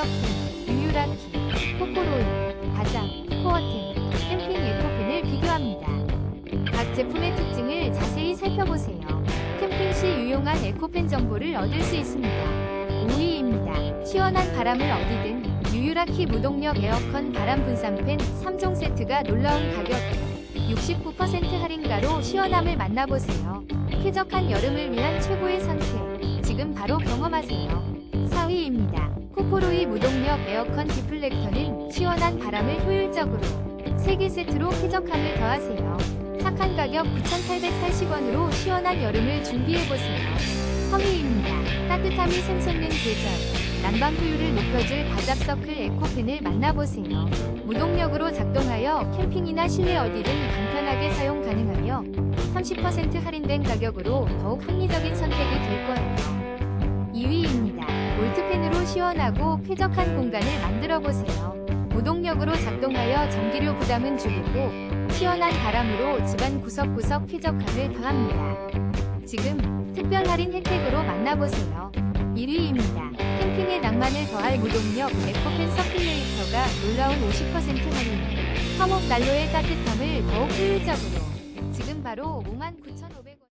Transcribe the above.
캠, 유유라키, 코코로이, 가장, 코어템, 캠핑 에코펜을 비교합니다. 각 제품의 특징을 자세히 살펴보세요. 캠핑 시 유용한 에코펜 정보를 얻을 수 있습니다. 5위입니다. 시원한 바람을 어디든 유유라키 무동력 에어컨 바람 분산팬 3종 세트가 놀라운 가격에 69% 할인가로 시원함을 만나보세요. 쾌적한 여름을 위한 최고의 선택. 지금 바로 경험하세요. 4위입니다. 코코로이 무동력 에어컨 디플렉터는 시원한 바람을 효율적으로 3개 세트로 쾌적함을 더하세요. 착한 가격 9,880원으로 시원한 여름을 준비해보세요. 3위입니다. 따뜻함이 샘솟는 계절. 난방 효율을 높여줄 바잡서클 에코펜을 만나보세요. 무동력으로 작동하여 캠핑이나 실내 어디든 간편하게 사용 가능하며 30% 할인된 가격으로 더욱 합리적인 선택이 될 거예요. 2위입니다. 볼트펜으로 시원하고 쾌적한 공간을 만들어 보세요. 무동력으로 작동하여 전기료 부담은 줄이고 시원한 바람으로 집안 구석구석 쾌적함을 더합니다. 지금 특별 할인 혜택으로 만나보세요. 1위입니다. 캠핑의 낭만을 더할 무동력 에코펜 서큘레이터가 놀라운 50% 할인. 화목 난로의 따뜻함을 더욱 효율적으로. 지금 바로 59,500원.